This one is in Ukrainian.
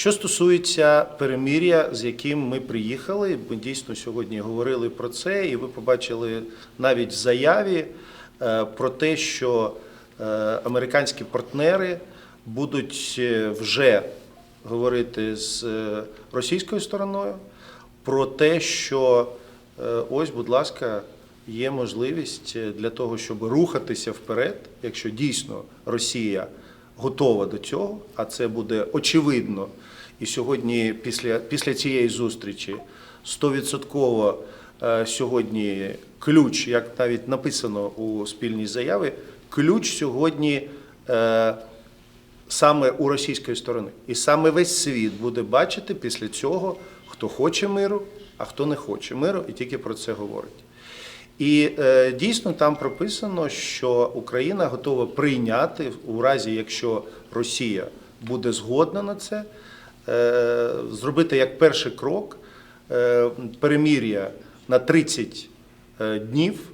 Що стосується перемир'я, з яким ми приїхали, ми дійсно сьогодні говорили про це, і ви побачили навіть в заяві е, про те, що е, американські партнери будуть е, вже говорити з російською стороною про те, що ось, будь ласка, є можливість для того, щоб рухатися вперед, якщо дійсно Росія готова до цього, а це буде очевидно. І сьогодні, після, після цієї зустрічі, 100% е, сьогодні ключ, як навіть написано у спільній заяві, ключ сьогодні е, саме у російської сторони. І саме весь світ буде бачити після цього, хто хоче миру, а хто не хоче миру, і тільки про це говорить. І е, дійсно там прописано, що Україна готова прийняти у разі, якщо Росія буде згодна на це, е, зробити як перший крок е, перемір'я на 30 е, днів